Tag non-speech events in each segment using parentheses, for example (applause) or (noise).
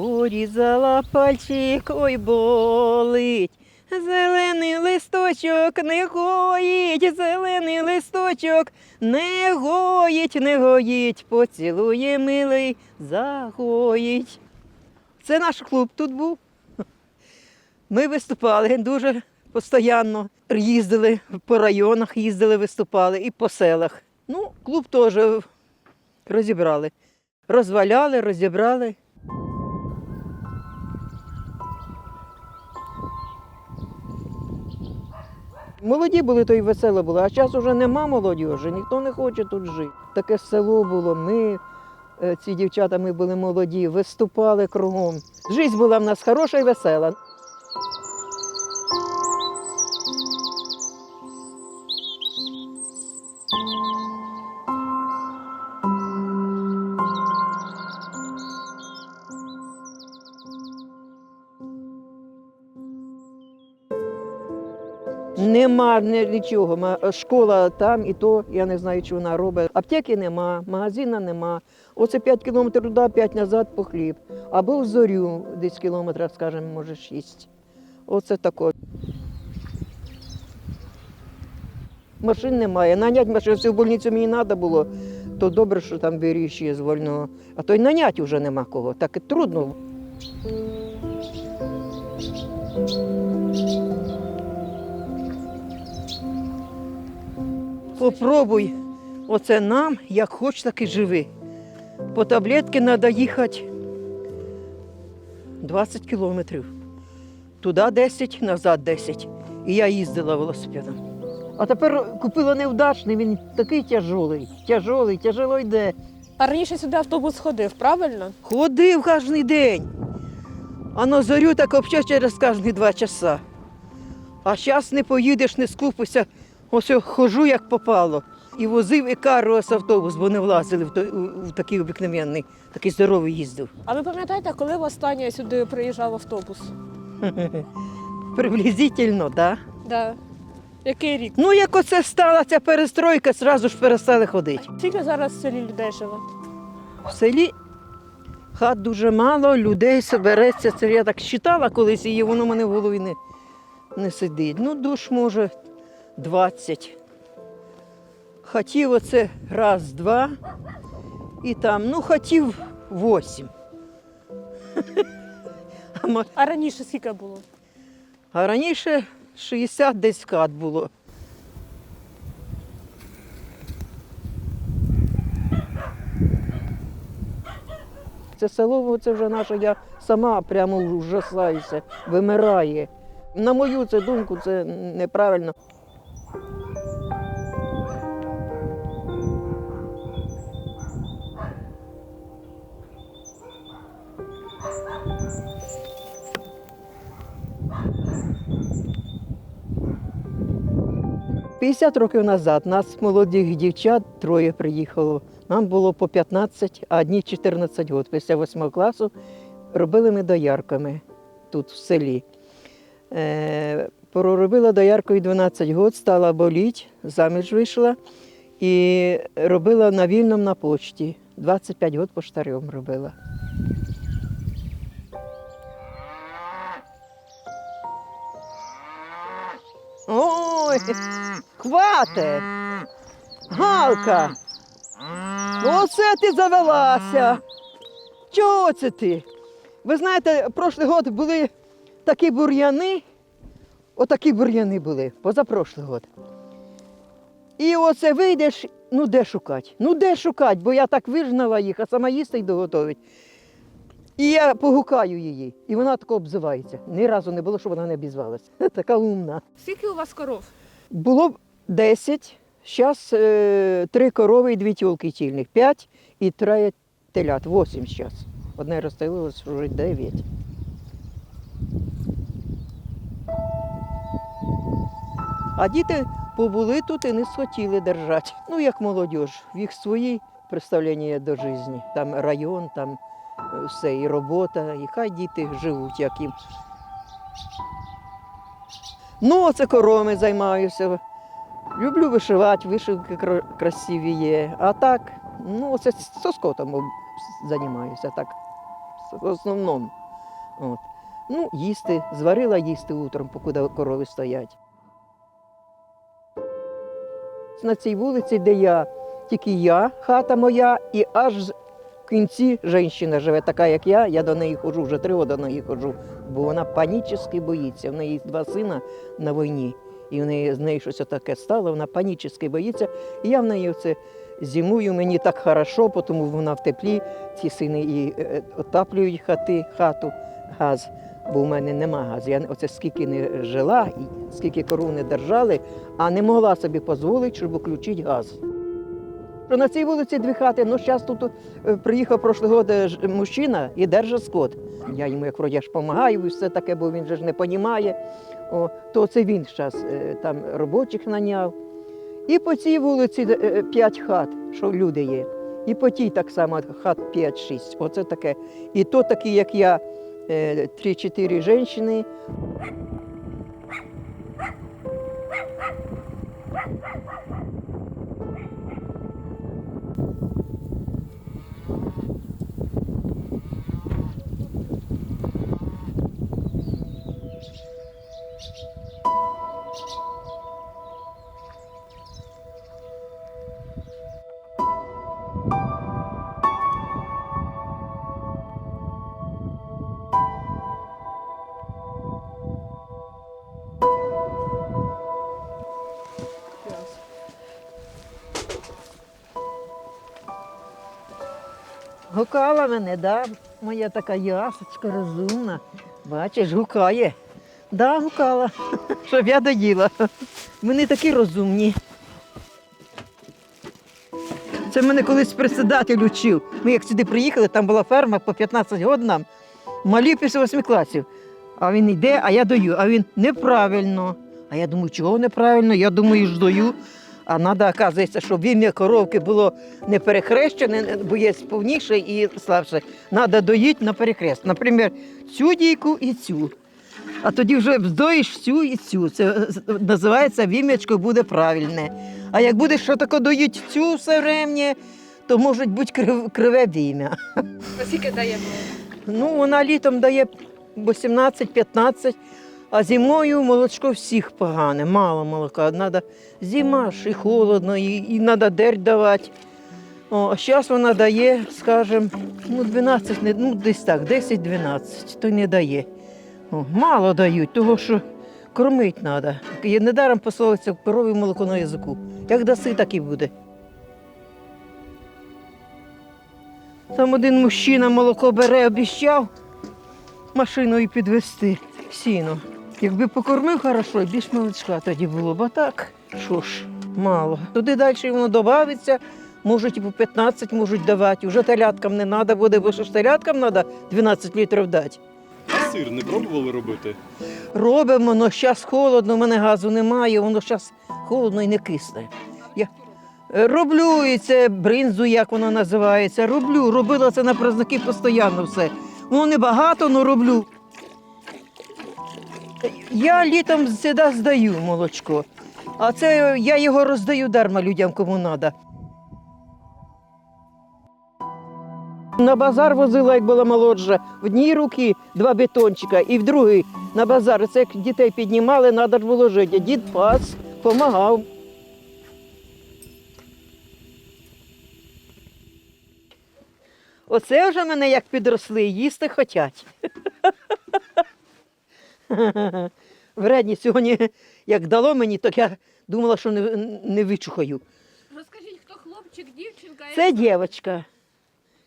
Порізала пальчик, ой болить. Зелений листочок не гоїть, зелений листочок не гоїть, не гоїть, поцілує милий, загоїть. Це наш клуб тут був. Ми виступали дуже постійно. Їздили по районах, їздили, виступали і по селах. Ну, клуб теж розібрали. Розваляли, розібрали. Молоді були, то й весело було, а зараз вже нема молодіжі, ніхто не хоче тут жити. Таке село було, ми, е, ці дівчата, ми були молоді, виступали кругом. Життя була в нас хороша і весела. Нема нічого. Школа там і то, я не знаю, що вона робить. Аптеки нема, магазина нема. Оце 5 кілометрів туди, 5 назад по хліб. Або в зорю, десь кілометра, скажімо, може 6. Оце таке. Машин немає. Нанять машину, якщо в больницю мені треба було, то добре, що там вирішує з вольного. А то й нанять вже нема кого. Так і трудно. Попробуй. Оце нам, як хоч, так і живи. По таблетки треба їхати 20 кілометрів. Туди 10, назад 10. І я їздила велосипедом. А тепер купила невдачний, він такий тяжолий, тяжолий, тяжело йде. А раніше сюди автобус ходив, правильно? Ходив кожен день. А на зорю так взагалі через кожні два часа. А зараз не поїдеш, не скупишся. Ось хожу, як попало. І возив і карус автобус, бо не влазили в, той, в такий обикновенний, такий здоровий їздив. А ви пам'ятаєте, коли востаннє сюди приїжджав автобус? (laughs) Приблизительно, так. Да? Да. Який рік? Ну, як оце стала ця перестройка, зразу ж перестали ходити. Скільки зараз в селі людей живе? В селі хат дуже мало, людей собереться. Це я так читала колись, і воно мене в голові не, не сидить. Ну, душ може 20. Хотів оце раз, два, і там, ну, хотів 8. (laughs) А, раніше скільки було? а раніше 60 десь хат було. Це село, це вже наше, я сама прямо ужасаюся, вимирає. На мою це думку, це неправильно. – 50 років назад нас молодих дівчат троє приїхало. Нам було по 15, а одні 14 років. Після 8 класу робили ми доярками тут в селі. Е, проробила дояркою 12 років, стала боліть, заміж вийшла і робила на вільному на почті. 25 років поштарем робила. Ой, хвате! Галка! Оце ти завелася. Чого це ти? Ви знаєте, прошлий год були такі бур'яни, отакі бур'яни були, позапрошлий год. І оце вийдеш, ну де шукати? Ну де шукати, бо я так вижнала їх, а сама їсти й доготовить. І я погукаю її, і вона тако обзивається. Ні разу не було, щоб вона не обізвалася. (laughs) Така умна. Скільки у вас коров? Було 10, зараз е, три корови і дві тілки тільних, 5 і троє телят, 8 зараз. Одне розстелилось вже 9. А діти побули тут і не схотіли держати. Ну, як молодь, в їх свої представлення до життя. Там район, там е, все, і робота, і хай діти живуть, як їм. Ну, оце коровами займаюся. Люблю вишивати, вишивки красиві є. А так, ну, оце со скотом займаюся. Так. в основному. От. Ну, їсти, зварила їсти утром, покуди корови стоять. На цій вулиці, де я, тільки я, хата моя, і аж в кінці жінка живе, така як я, я до неї ходжу, вже три роки до неї ходжу, бо вона панічно боїться. В неї два сина на війні, і в неї з нею щось таке стало, вона панічно боїться. І я в неї це зимую, мені так хорошо, тому вона в теплі, ці сини і е, отаплюють хати, хату, газ. Бо в мене нема газу. Я оце скільки не жила, скільки коров не держали, а не могла собі дозволити, щоб включити газ. Що на цій вулиці дві хати, ну зараз тут е, приїхав прошлого мужчина і держить скот. Я йому, як вроді, аж допомагаю, і все таке, бо він же ж не розуміє. О, то це він зараз там робочих наняв. І по цій вулиці е, е, п'ять хат, що люди є. І по тій так само хат 5-6. Оце таке. І то такі, як я, е, 3-4 жінки. Гукала мене, да? Моя така ясочка розумна. Бачиш, гукає. Да, гукала, (laughs) щоб я доїла. Вони такі розумні. Це мене колись председатель учив. Ми як сюди приїхали, там була ферма по 15 років нам, малі після восьми класів. А він йде, а я даю. А він неправильно. А я думаю, чого неправильно? Я думаю, ж даю. А треба, оказується, щоб ім'я коровки було не перехрещене, бо є повніше і слабше. Треба доїти на перехрест. Наприклад, цю дійку і цю. А тоді вже вздоїш цю і цю. Це е, називається вім'ячко буде правильне. А як будеш що таке доїть цю все врем'я, то може бути крив- криве вім'я. Скільки дає? Ну, вона літом дає 18-15, а зимою молочко всіх погане, мало молока. Надо зима ж і холодно, і, і треба дерть давати. О, а зараз вона дає, скажімо, ну, 12, ну, десь так, 10-12, то не дає. О, мало дають, того що кормити треба. Недаром пословиться корові молоко на язику. Як даси, так і буде. Там один мужчина молоко бере, обіщав машиною підвести сіно. Якби покормив хорошо, більш молочка тоді було б а так. Що ж, мало. Туди далі воно додається, можуть і по 15 можуть давати. Уже теляткам не треба буде, бо що ж теляткам треба 12 літрів дати. А сир не пробували робити? Робимо, але зараз холодно, у мене газу немає, воно зараз холодно і не кисне. Я роблю і це бринзу, як вона називається. Роблю, робила це на праздники постійно все. Воно небагато, але роблю. Я літом завжди здаю молочко, а це я його роздаю дарма людям, кому треба. На базар возила, як була молодша, в одній руки два бетончика, і в другій на базар. Це як дітей піднімали, треба ж було жити. Дід пас, допомагав. Оце вже мене як підросли, їсти хотять. Вредні сьогодні, як дало мені, то я думала, що не, не вичухаю. Розкажіть, хто хлопчик, дівчинка? Це дівчинка.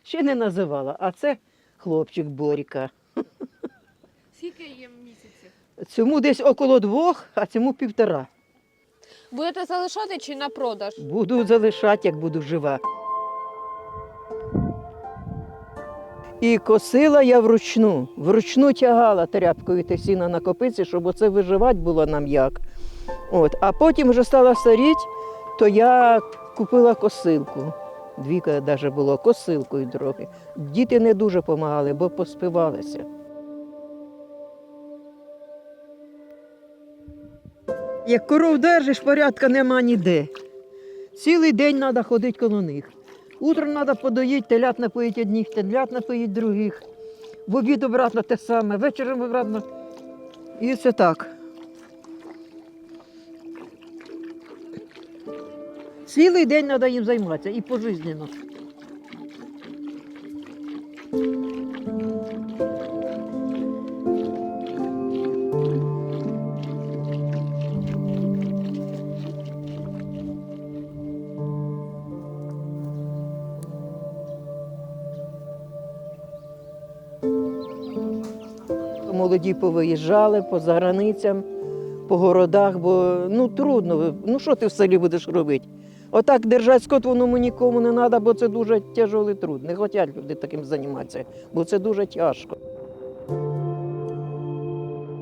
Ще не називала, а це хлопчик Боріка. Скільки їм місяців? Цьому десь около двох, а цьому півтора. Будете залишати чи на продаж? Буду залишати, як буду жива. І косила я вручну, вручну тягала тряпкою те сіна на копиці, щоб оце виживати було нам як. От. А потім вже стала старіть, то я купила косилку. Двіка навіть було косилкою трохи. Діти не дуже допомагали, бо поспивалися. Як коров держиш, порядка нема ніде. Цілий день треба ходити коло них. Утром треба подоїти, телят напоїть одних, телят напоїть других. в обід обратно те саме, вечором обратно. І все так. Цілий день треба їм займатися і пожизненно. Молоді повиїжджали по заграницям, по городах, бо ну трудно. Ну що ти в селі будеш робити? Отак держати скот воно нікому не треба, бо це дуже тяжкий труд. Не хочуть люди таким займатися, бо це дуже тяжко.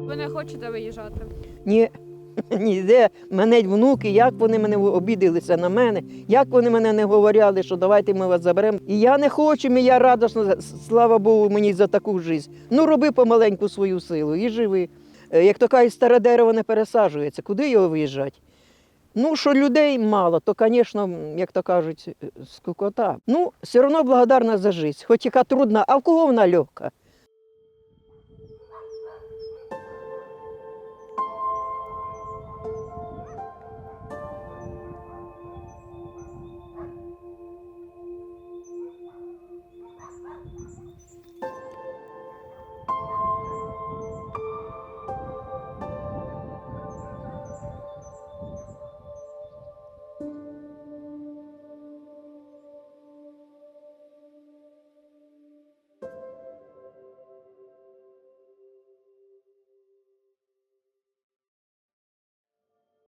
Ви не хочете виїжджати? Ні, (laughs) ні, де мене внуки, як вони мене обідалися на мене, як вони мене не говоряли, що давайте ми вас заберемо. І я не хочу, і я радосно, слава Богу, мені за таку життя. Ну, роби помаленьку свою силу і живи. Е, Як то кажуть, старе дерево не пересаджується, куди його виїжджати? Ну, що людей мало, то, звісно, як то кажуть, е, скукота. Ну, все одно благодарна за життя, хоч яка трудна, а в кого вона легка?